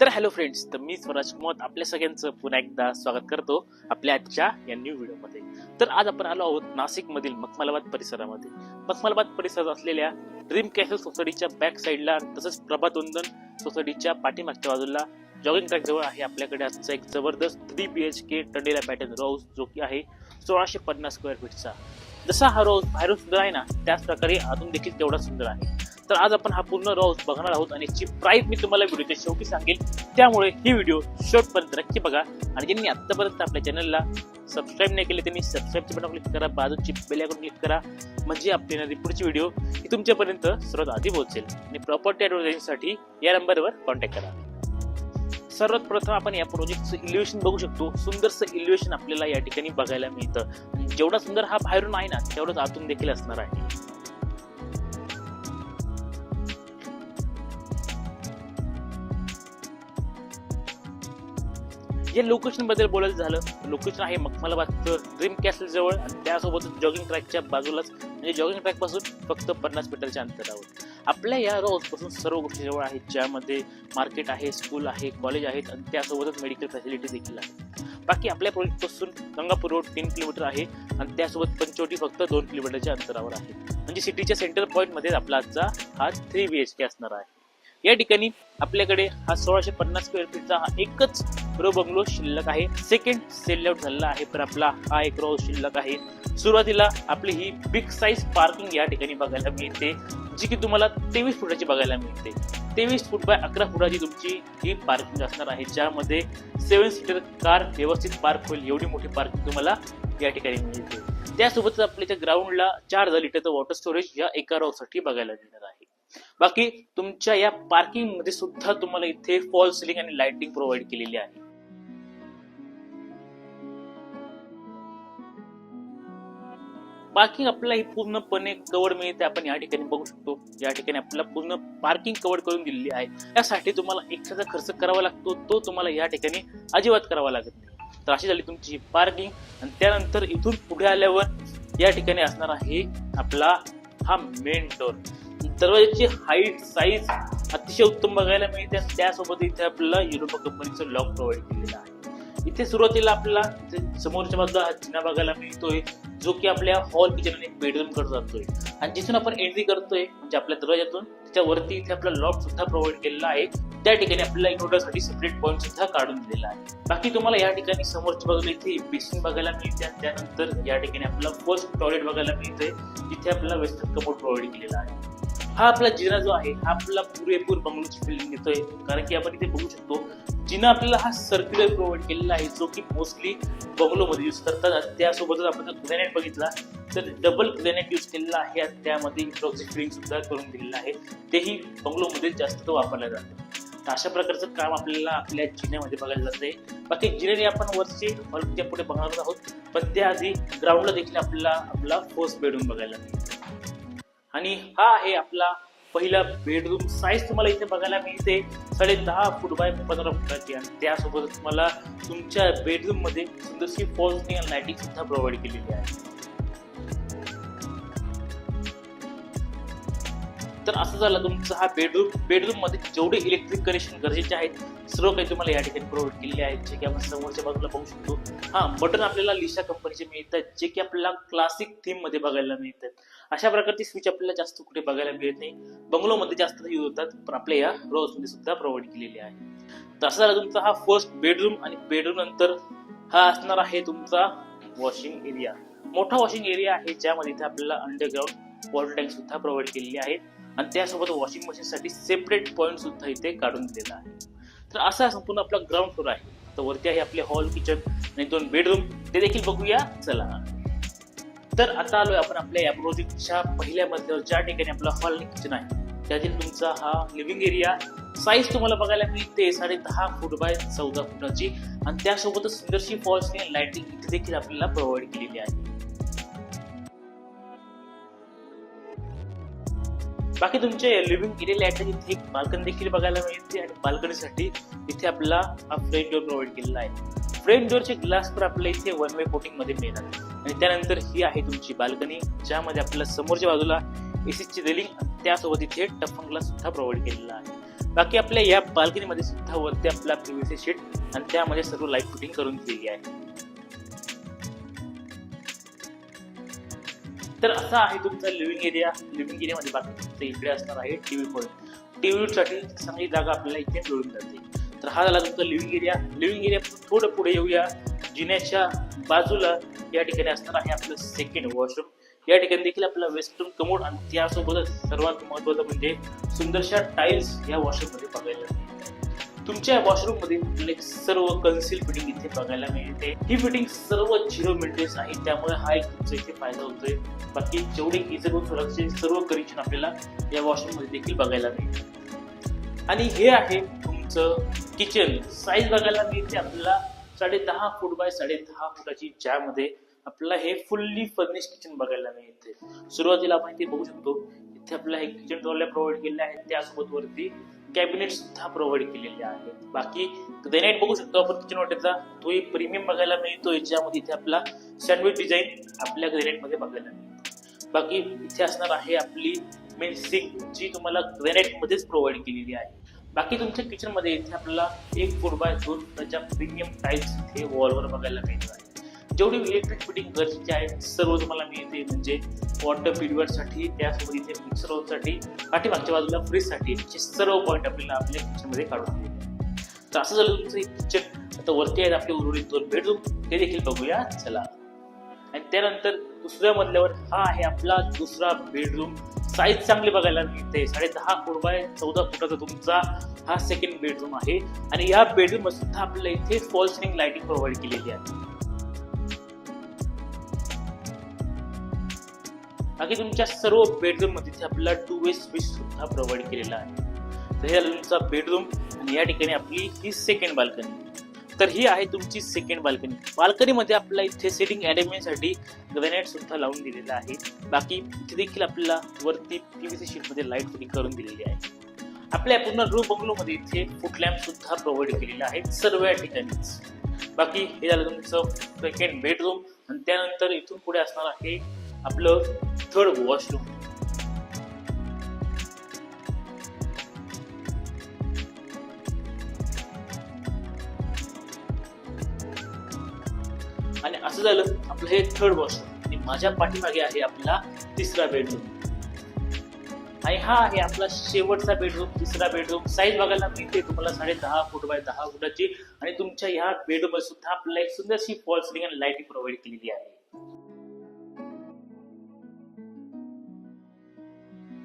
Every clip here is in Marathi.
तर हॅलो फ्रेंड्स तर मी स्वराज कुमार आपल्या सगळ्यांचं पुन्हा एकदा स्वागत करतो आपल्या आजच्या या न्यू व्हिडिओमध्ये तर आज आपण आलो आहोत नाशिक मधील परिसरामध्ये. मखमालाबाद परिसरात असलेल्या ड्रीम कॅसल सोसायटीच्या बॅक साईडला तसंच प्रभात वंदन सोसायटीच्या पाठीमागच्या बाजूला जॉगिंग ट्रॅक जवळ आहे आपल्याकडे आजचा एक जबरदस्त थ्री बी एच के टंडेला पॅटर्न रोज जो की आहे सोळाशे पन्नास स्क्वेअर फीटचा जसा हा रोज बाहेरून सुंदर आहे ना त्याच प्रकारे अजून देखील तेवढा सुंदर आहे. तर आज आपण हा पूर्ण रोज बघणार आहोत आणि याची प्राईस मी तुम्हाला व्हिडिओच्या शेवटी सांगेल. त्यामुळे ही व्हिडिओ शेवटपर्यंत नक्की बघा. आणि ज्यांनी आत्तापर्यंत आपल्या चॅनलला सबस्क्राईब नाही केले त्यांनी सबस्क्राईबचे बटन क्लिक करा बाजूची बेल आयकॉन क्लिक करा म्हणजे आपली येणारी पुढची व्हिडिओ ही तुमच्यापर्यंत सर्वात आधी पोहोचेल. आणि प्रॉपर्टी ॲडव्हर्टाईजसाठी या नंबरवर कॉन्टॅक्ट करा. सर्वात प्रथम आपण या प्रोजेक्टचं इल्युएशन बघू शकतो. सुंदरसं इल्युएशन आपल्याला या ठिकाणी बघायला मिळतं. जेवढा सुंदर हा बाहेरून आहे ना तेवढंच आतून देखील असणार आहे. जे लोकेशनबद्दल बोलायचं झालं लोकेशन आहे मखमलाबादचं ड्रीम कॅसल जवळ आणि त्यासोबतच जॉगिंग ट्रॅकच्या बाजूलाच म्हणजे जॉगिंग ट्रॅकपासून फक्त पन्नास मीटरच्या अंतरावर. आपल्या या रोजपासून सर्व गोष्टी जवळ आहेत ज्यामध्ये मार्केट आहे स्कूल आहे कॉलेज आहेत आणि त्यासोबतच मेडिकल फॅसिलिटी देखील आहे. बाकी आपल्या प्रोजेक्टपासून गंगापूर रोड तीन किलोमीटर आहे आणि त्यासोबत पंचवटी फक्त दोन किलोमीटरच्या अंतरावर आहे. म्हणजे सिटीच्या सेंटर पॉईंटमध्ये आपला आजचा हा थ्री बी एच के असणार आहे. या ठिकाणी आपल्याकडे हा सोळाशे पन्नास स्क्वेअर फीटचा हा एकच रो बंगलो शिल्लक आहे. सेकंड सेल आउट झालेला आहे पण आपला हा एक रो शिल्लक आहे. सुरुवातीला आपली ही बिग साईज पार्किंग या ठिकाणी बघायला मिळते जी की तुम्हाला तेवीस फुटाची बघायला मिळते. तेवीस फूट बाय अकरा फुटाची तुमची ही पार्किंग असणार आहे ज्यामध्ये सेवन सीटर कार व्यवस्थित पार्क होईल एवढी मोठी पार्किंग तुम्हाला या ठिकाणी मिळते. त्यासोबतच आपल्या ग्राउंडला चार हजार लिटरचं वॉटर स्टोरेज या एका रोसाठी बघायला मिळणार आहे. बाकी तुमच्या या पार्किंगमध्ये सुद्धा तुम्हाला इथे फॉल सिलिंग आणि लाइटिंग प्रोव्हाइड केलेली आहे. पार्किंग आपल्याला ही पूर्णपणे कव्हर मिळते. आपण या ठिकाणी बघू शकतो. या ठिकाणी आपल्याला पूर्ण पार्किंग कव्हर करून दिलेली आहे. त्यासाठी तुम्हाला एक्स्ट्राचा खर्च करावा लागतो. तो तुम्हाला या ठिकाणी अजिबात करावा लागत नाही. तर अशी झाली तुमची पार्किंग आणि त्यानंतर इथून पुढे आल्यावर या ठिकाणी असणार आहे आपला हा मेन डोर दरवाजाची हाईट साईज अतिशय उत्तम बघायला मिळते. आणि त्यासोबत इथे आपल्याला युरोपा कंपनीचं लॉक प्रोव्हाइड केलेलं आहे. इथे सुरुवातीला आपल्याला समोरच्या बाजूला हा जिना बघायला मिळतोय जो की आपल्या हॉल किचन आणि बेडरूमकडे जातोय. आणि जिथून आपण एंट्री करतोय म्हणजे आपल्या दरवाजातून त्याच्यावरती इथे आपला लॉक सुद्धा प्रोव्हाइड केलेला आहे. त्या ठिकाणी आपल्याला इन्व्हर्टरसाठी सेपरेट पॉईंट सुद्धा काढून दिलेला आहे. बाकी तुम्हाला या ठिकाणी समोरच्या बाजूला इथे बेसिन बघायला मिळते आणि त्यानंतर या ठिकाणी आपल्याला फर्स्ट टॉयलेट बघायला मिळतंय जिथे आपल्याला वेस्टर्न कपोर्ट प्रोव्हाइड केलेला आहे. हा आपला जिना जो आहे हा आपला पुरेपूर बंगलोची फिल्डिंग देतोय. कारण की आपण इथे बघू शकतो जिना आपल्याला हा सर्क्युलर प्रोव्हाइड केलेला आहे जो की मोस्टली बंगलोमध्ये यूज करतात. त्यासोबतच आपण जर ग्रॅनेट बघितला तर डबल ग्रॅनेट यूज केलेला आहे आणि त्यामध्ये इन्ट्रॉक्सी फिलिंग सुद्धा करून दिलेलं आहे. तेही बंगलोमध्ये जास्त वापरलं जातं. तर अशा प्रकारचं काम आपल्याला आपल्या जिन्यामध्ये बघायला जाते बाकी जिन्याने आपण वरचे हॉलच्या पुढे बघणार आहोत. पण त्याआधी ग्राउंडला देखील आपल्याला आपला फोर्स बेडरूम बघायला मिळतो आणि हा आहे आपला पहिला बेडरूम साईज तुम्हाला इथे बघायला मिळते. साडे दहा फूट बाय पंधरा फुटाची आणि त्यासोबत तुम्हाला तुमच्या बेडरूममध्ये सुंदरशी फॉल्स आणि लाइटिंग सुद्धा प्रोव्हाइड केलेली आहे. तर असं झालं तुमचा हा बेडरूम बेडरूममध्ये जेवढे इलेक्ट्रिक कनेक्शन गरजेचे आहेत सर्व काही तुम्हाला या ठिकाणी प्रोव्हाइड केलेले आहेत जे की आपण समोरच्या बाजूला बघू शकतो. हा बटन आपल्याला लिशा कंपनीचे मिळतात जे की आपल्याला क्लासिक थीममध्ये बघायला मिळतात. अशा प्रकारचे स्विच आपल्याला जास्त कुठे बघायला मिळत नाही. बंगलोमध्ये जास्त यूज होतात पण आपल्या या रोजमध्ये सुद्धा प्रोव्हाइड केलेले आहे. तर असं झालं तुमचा हा फर्स्ट बेडरूम आणि बेडरूम नंतर हा असणार आहे तुमचा वॉशिंग एरिया मोठा वॉशिंग एरिया आहे ज्यामध्ये इथे आपल्याला अंडरग्राऊंड वॉटर टँक सुद्धा प्रोव्हाइड केलेली आहेत आणि त्यासोबत वॉशिंग मशीनसाठी सेपरेट पॉईंट सुद्धा इथे काढून दिलेला आहे. तर असा संपूर्ण आपला ग्राउंड फ्लोर आहे. तर वरती आहे आपले हॉल किचन आणि दोन बेडरूम ते देखील बघूया. चला. तर आता आलोय आपण आपल्या या प्रोजेक्टच्या पहिल्या मजल्यावर. ज्या ठिकाणी आपला हॉल आणि किचन आहे. त्यातील तुमचा हा लिव्हिंग एरिया साईज तुम्हाला बघायला मिळते. साडे दहा फूट बाय चौदा फुटाची. आणि त्यासोबतच सुंदरशी फॉल्सने लाइटिंग इथे देखील आपल्याला प्रोव्हाइड केलेली आहे. बाकी तुमच्या लिव्हिंग एरियाला अटॅच इथे एक बाल्कनी देखील बघायला मिळते आणि बाल्कनीसाठी इथे आपला हा फ्रेंच डोअर प्रोव्हाइड केलेला आहे. फ्रेंच डोअरचे ग्लास तर आपल्याला इथे वन वे कोटिंगमध्ये मिळणार आणि त्यानंतर ही आहे तुमची बाल्कनी ज्यामध्ये आपल्याला समोरच्या बाजूला एसीची रेलिंग त्यासोबत इथे टफन ग्लास सुद्धा प्रोव्हाइड केलेला आहे. बाकी आपल्या या बाल्कनीमध्ये सुद्धा वरती आपला पीव्हीसी शीट आणि त्यामध्ये सर्व लाइट फिटिंग करून दिली आहे. तर असा आहे तुमचा लिव्हिंग एरिया लिव्हिंग एरियामध्ये बाकी तुमचं इकडे असणार आहे टीव्ही पॉईंट टीव्ही साठी चांगली जागा आपल्याला इथे मिळून जाते. तर हा झाला तुमचा लिव्हिंग एरिया लिव्हिंग एरिया थोडं पुढे येऊया. जिन्याच्या बाजूला या ठिकाणी असणार आहे आपलं सेकंड वॉशरूम या ठिकाणी देखील आपला वेस्टर्न कमोड आणि त्यासोबतच सर्वात महत्वाचं म्हणजे सुंदरशा टाईल्स या वॉशरूममध्ये बघायला मिळतात तुमच्या वॉशरूममध्ये सर्व कन्सिल फिटिंग इथे बघायला मिळते. ही फिटिंग सर्व झिरो मेंटेन्स आहे. त्यामुळे हा एक तुमचा इथे फायदा होतोय. बाकी जेवढे इजगुण सुरक्षेचे सर्व कनेक्शन आपल्याला या वॉशरूममध्ये देखील बघायला मिळते. आणि हे आहे तुमचं किचन साईज बघायला मिळते आपल्याला. साडे दहा फूट बाय साडे दहा फुटाची ज्यामध्ये आपल्याला हे फुल्ली फर्निश किचन बघायला मिळते. सुरुवातीला आपण इथे बघू शकतो इथे आपल्याला हे किचन ट्रॉल्या प्रोव्हाइड केले आहेत. त्यासोबत वरती कॅबिनेट सुद्धा प्रोव्हाइड केलेले आहेत. बाकी ग्रेनाइट बघू शकतो आपण किचन वाटेचा तोही प्रीमियम बघायला मिळतो. ज्यामध्ये इथे आपला सँडविच डिझाईन आपल्या ग्रेनाइटमध्ये बघायला मिळतो. बाकी इथे असणार आहे आपली मेन सिंक जी तुम्हाला ग्रेनाइटमध्येच प्रोव्हाइड केलेली आहे. बाकी तुमच्या किचनमध्ये इथे आपल्याला एक फूट बाय दोन त्याच्या प्रीमियम टाईल्स इथे वॉलवर बघायला मिळणार आहे. जेवढी इलेक्ट्रिक फिटिंग गरजेची आहे सर्व तुम्हाला मिळते. म्हणजे वॉटर प्युरिफायरसाठी त्यासोबत इथे मिक्सरसाठी पाठीमागच्या बाजूला फ्रीजसाठी असे सर्व पॉईंट आपल्याला आपल्या किचनमध्ये काढून दिले तर असं झालं तुमचं किचन आता वरती आहेत आपले उर्वरित दोन बेडरूम ते देखील बघूया. चला. आणि त्यानंतर दुसऱ्या मजल्यावर हा आहे आपला दुसरा बेडरूम साईज चांगली बघायला मिळते. साडे दहा फूट बाय चौदा फुटाचा तुमचा हा सेकंड बेडरूम आहे. आणि या बेडरूम सुद्धा आपल्याला इथे फॉल सिलिंग लाईटिंग प्रोव्हाइड केलेली आहे. बाकी तुमच्या सर्व बेडरूममध्ये इथे आपल्याला टू वे स्विच सुद्धा प्रोव्हाइड केलेला आहे. तर हे झालं तुमचा बेडरूम आणि या ठिकाणी आपली ही सेकंड बाल्कनी तर ही आहे तुमची सेकंड बाल्कनी बाल्कनीमध्ये आपल्याला इथे सेटिंग अरेंजमेंटसाठी ग्रेनाइट सुद्धा लावून दिलेलं आहे. बाकी इथे देखील आपल्याला वरती पी व्ही सी शीटमध्ये लाइट फिटिंग करून दिलेली आहे. आपल्या पूर्ण रूम बंगलोमध्ये इथे फुट लॅम्प सुद्धा प्रोव्हाइड केलेला आहे सर्व या ठिकाणीच. बाकी हे झालं तुमचं सेकंड बेडरूम आणि त्यानंतर इथून पुढे असणार आहे आपलं थर्ड वॉशरूम आणि असं झालं आपलं हे थर्ड वॉशरूम आणि माझ्या पाठीमागे आहे आपला तिसरा बेडरूम आणि हा आहे आपला शेवटचा बेडरूम तिसरा बेडरूम साईज बघायला मिळते तुम्हाला साडे दहा फूट बाय दहा फुटाची. आणि तुमच्या ह्या बेडरूम सुद्धा आपल्याला एक सुंदरशी फॉल सिलिंग आणि लाईटिंग प्रोव्हाइड केलेली आहे.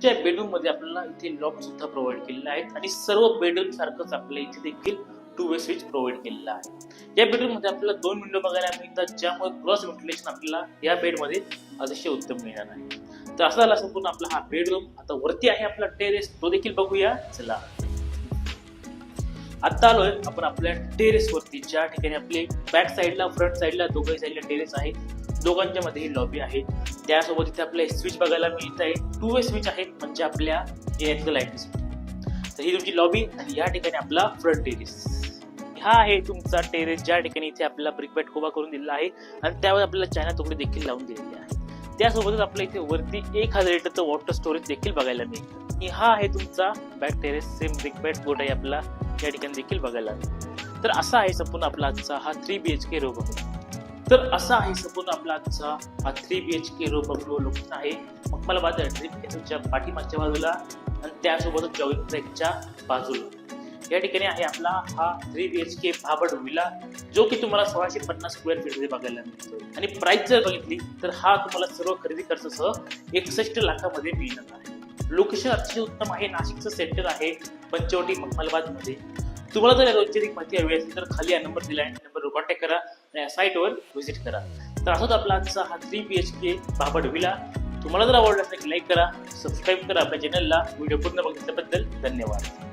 त्या बेडरूममध्ये आपल्याला इथे लॉक सुद्धा प्रोव्हाइड केलेला आहे. आणि सर्व बेडरूम सारखंच आपल्याला इथे देखील टू वे स्विच प्रोव्हाइड केलेला आहे. या बेडरूममध्ये आपल्याला दोन विंडो बघायला मिळतात ज्यामुळे क्रॉस व्हेंटिलेशन आपल्याला या बेडमध्ये अतिशय उत्तम मिळणार आहे. तर असा झाला संपूर्ण आपला हा बेडरूम आता वरती आहे आपला टेरेस तो देखील बघूया. चला. आता आलोय आपण आपल्या टेरेस वरती. ज्या ठिकाणी आपले बॅक साईडला फ्रंट साईडला दोघही साईडला टेरेस आहे दोघांच्या मध्ये ही लॉबी आहे त्यासोबत इथे आपल्याला स्विच बघायला मिळत आहे. टू वे स्विच आहे म्हणजे आपल्या एरियातलं लाइट तर ही तुमची लॉबी आणि या ठिकाणी आपला फ्रंट टेरेस हा आहे तुमचा टेरेस ज्या ठिकाणी इथे आपल्याला ब्रिकबॅट उभा करून दिलेला आहे. आणि त्यावर आपल्याला चायना तुकडे देखील लावून दिलेले आहे त्यासोबतच आपल्या इथे वरती एक हजार लिटरचं वॉटर स्टोरेज देखील बघायला मिळेल आणि हा आहे तुमचा back terrace same brickbat board आहे आपला. या ठिकाणी देखील बघायला मिळेल तर असा आहे संपूर्ण आपला आजचा हा three B H K row bungalow तर असा आहे संपूर्ण आपला आजचा हा three B H K row bungalow location आहे. मग मला बाजार ड्रीम तुमच्या पाठीमागच्या बाजूला आणि त्यासोबतच जॉगिंग ट्रॅकच्या बाजूला. या ठिकाणी आहे आपला हा three B H K Bhabad villa जो की तुम्हाला सोळाशे पन्नास स्क्वेअर फीटमध्ये बघायला मिळतो. आणि प्राइस जर बघितली तर हा तुम्हाला सर्व खरेदी खर्चासह एकसष्ट लाखामध्ये मिळणार आहे. लोकेशन अतिशय उत्तम आहे. नाशिकचं सेंटर आहे पंचवटी मखमलबादमध्ये तुम्हाला जर या अधिक माहिती हवी असेल तर खाली हा नंबर दिला आहे नंबरवर कॉन्टॅक्ट करा आणि या साईटवर व्हिजिट करा. तर असंच आपला आजचा हा three B H K Bhabad villa. तुम्हाला जर आवडला असेल लाईक करा सबस्क्राईब करा आपल्या चॅनलला व्हिडिओ पूर्ण बघितल्याबद्दल धन्यवाद.